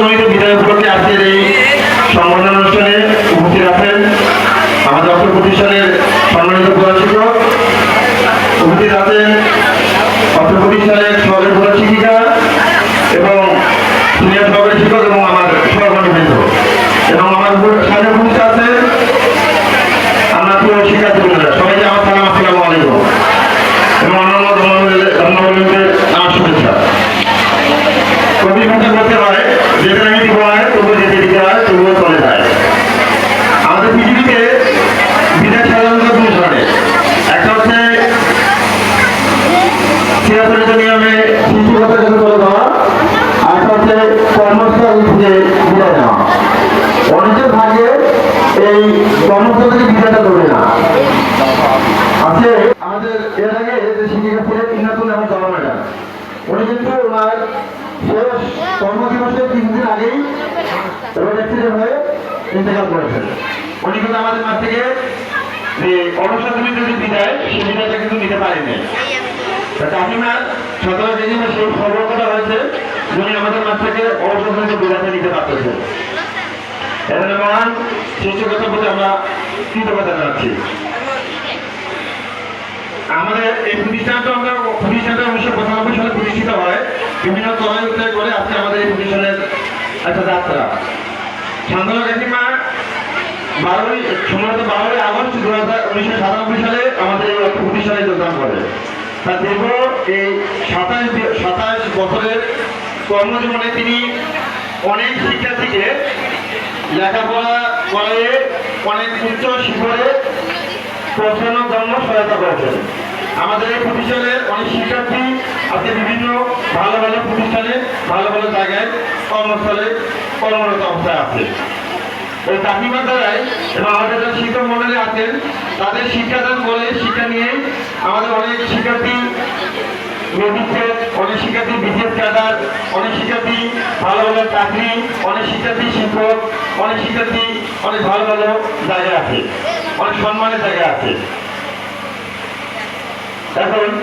জড়িত বিদায় উপলক্ষে আজকের এই সংবর্ধনা অনুষ্ঠানে উপস্থিত আছেন আমাদের অর্থ প্রতিষ্ঠানের সম্মানিত প্রধান শিক্ষক উপস্থিত আছেন অর্থ প্রতিষ্ঠানের সহকারী প্রধান শিক্ষিকা এবং সিনিয়র সহকারী শিক্ষক এবং আমার সহকর্মীবৃন্দ এবং আমার উপর সামনে উপস্থিত আছেন আমরা প্রিয় শিক্ষার্থীবৃন্দরা সবাইকে আমার সালাম আসসালামু আলাইকুম এবং অন্যান্য ধর্মাবলম্বী- ধর্মাবলম্বীদের আমার শুভেচ্ছা কবি ভাষা করতে হয় যেটা আমি দিব হয় তবুও যেতে দিতে হয় তবুও চলে যায় আমাদের পৃথিবীতে বিদেশ সাধারণত দুই ধরনের একটা হচ্ছে চিরাচরিত নিয়মে শিশুগত কাছে চলে যাওয়া আর একটা হচ্ছে কর্মস্থল থেকে বিদায় নেওয়া অনেকের ভাগে এই কর্মস্থল থেকে বিদায়টা করবে না আছে আমাদের এর আগে যে শিক্ষিকা ছিলেন ইন্নাতুল এবং জমা ম্যাডাম উনি কিন্তু ওনার শেষ কর্মদিবসের আগেই রোড অ্যাক্সিডেন্ট হয়ে ইন্তেকাল করেছেন। উনি আমাদের এই প্রতিষ্ঠানটা আমরা প্রতিষ্ঠানটা উনিশশো পঁচানব্বই সালে প্রতিষ্ঠিত হয়। বিভিন্ন করে আজকে আমাদের এই প্রতিষ্ঠানের একটা যাত্রা শান্তনা কাকিমা বারোই সম্ভবত বারোই আগস্ট দু হাজার উনিশশো সাতানব্বই সালে আমাদের এই অর্থ প্রতিষ্ঠানে যোগদান করে। তার দীর্ঘ এই সাতাশ সাতাশ বছরের কর্মজীবনে তিনি অনেক শিক্ষার্থীকে লেখাপড়া করে অনেক উচ্চ শিখরে পৌঁছানোর জন্য সহায়তা করেছেন। আমাদের এই প্রতিষ্ঠানের অনেক শিক্ষার্থী আজকে বিভিন্ন ভালো ভালো প্রতিষ্ঠানে, ভালো ভালো জায়গায় কর্মস্থলে কর্মরত অবস্থায় আছে। ওই কাকিমার দ্বারাই এবং আমাদের যারা শিক্ষক মন্ডলী আছেন, তাদের শিক্ষাদান করে, শিক্ষা নিয়ে আমাদের অনেক শিক্ষার্থী মেডিকেল অনেক শিক্ষার্থী বিশেষ ক্যাডার, অনেক শিক্ষার্থী ভালো ভালো চাকরি, অনেক শিক্ষার্থী শিক্ষক, অনেক শিক্ষার্থী অনেক ভালো ভালো জায়গা আছে, অনেক সম্মানের জায়গা আছে। এখন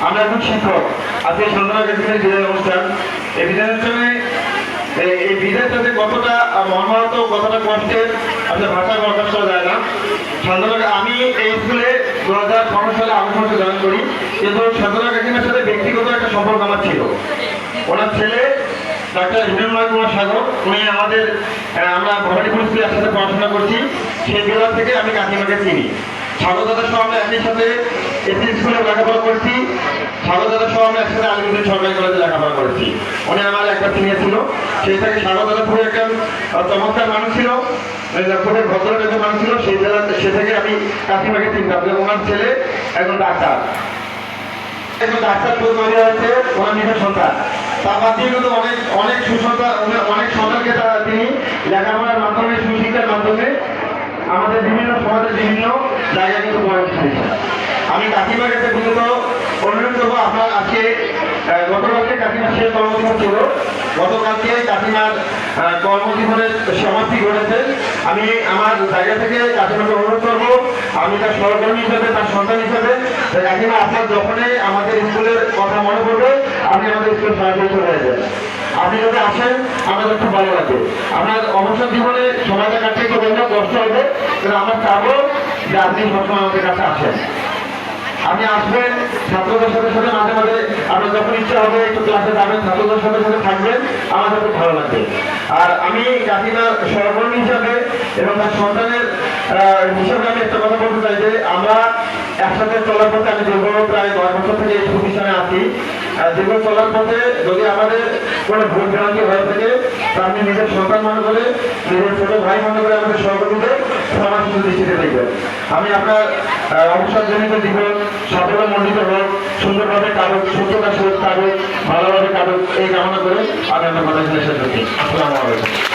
আমরা এখন শিক্ষক। আজকে সন্ধ্যা কেন্দ্রের বিদায় অনুষ্ঠান। এই বিদায় অনুষ্ঠানে এই- বিদায়টাতে কতটা মর্মাহত, কতটা কষ্টের, আসলে ভাষায় প্রকাশ করা যায় না। সাধারণত আমি এই স্কুলে দু হাজার পনেরো সালে আলোচনা জয়েন করি। কিন্তু সাধারণ কাকিমার সাথে ব্যক্তিগত একটা সম্পর্ক আমার ছিল। ওনার ছেলে ডাক্তার হিরণময় কুমার সাগর। উনি আমাদের আমরা ভবানীপুর স্কুলে একসাথে পড়াশোনা করছি। সেই বেলা থেকে আমি কাকিমাকে চিনি। সাগর দাদার সহ আমরা একই সাথে এসি স্কুলে লেখাপড়া করছি। সাগর দাদার সহ একসাথে আলিমুদ্দিন সরকারি কলেজে লেখাপড়া করেছি। উনি আমার একবার সিনিয়র ছিল। সেই থেকে সাগর দাদা খুবই একটা চমৎকার মানুষ ছিল। আহ, খুবই ভদ্র মানুষ ছিল। সেই বেলা সে আমি কাকিমাকে চিনতাম। যে ছেলে একজন ডাক্তার। একজন ডাক্তার তৈরি সন্তান। তার বাদ অনেক অনেক সুসন্তান অনেক- অনেক সন্তানকে তারা তিনি লেখাপড়ার মাধ্যমে সুশিক্ষার মাধ্যমে আমাদের বিভিন্ন সমাজের বিভিন্ন জায়গায় কিন্তু দিয়েছে আমি কাকিমার কাছে মূলত অনুরোধ করব, আপনার আজকে গতকালকে কাকিমার শেষ কর্মজীবন ছিল। গতকালকে কাকিমার কর্মজীবনের সমাপ্তি ঘটেছে। আমি আমার জায়গা থেকে কাকিমাকে অনুরোধ করব, আমি তার সহকর্মী হিসাবে, তার সন্তান হিসাবে কাকিমা আপনার যখনই আমাদের স্কুলের কথা মনে পড়বে, আপনি আমাদের স্কুল সরাসরি চলে আসবেন। আপনি যদি আসেন, আমাদের খুব ভালো লাগবে আপনার অবসর জীবনে সময়টা কাটতে বললে কষ্ট হবে, কিন্তু আমরা চাবো যে আপনি সবসময় আমাদের কাছে আসেন। আপনি আসবেন, ছাত্রদের সাথে সাথে মাঝে মাঝে আপনার যখন ইচ্ছা হবে একটু ক্লাসে যাবেন, ছাত্রদের সাথে সাথে থাকবেন আমাদের খুব ভালো লাগবে। আর আমি কাকিমার সহকর্মী হিসাবে এবং তার সন্তানের হিসাবে আমি একটা কথা বলতে চাই যে আমরা একসাথে চলার পথে আমি দীর্ঘ প্রায় দশ বছর থেকে এই প্রতিষ্ঠানে আছি। দীর্ঘ চলার পথে যদি আমাদের কোনো ভুল ভ্রান্তি হয়ে থাকে, তা আপনি নিজের সন্তান মনে করে, নিজের ছোট ভাই মনে করে আমাদের সহকর্মীদের সমাজ দৃষ্টিতে দেখবেন। আমি আপনার অবসরজনিত জীবন সুন্দরভাবে কারও সুস্থতা সহিত তাদের ভালোভাবে কাগজ এই কামনা করে আমি আমার কথা শেষ করছি আসসালামু আলাইকুম।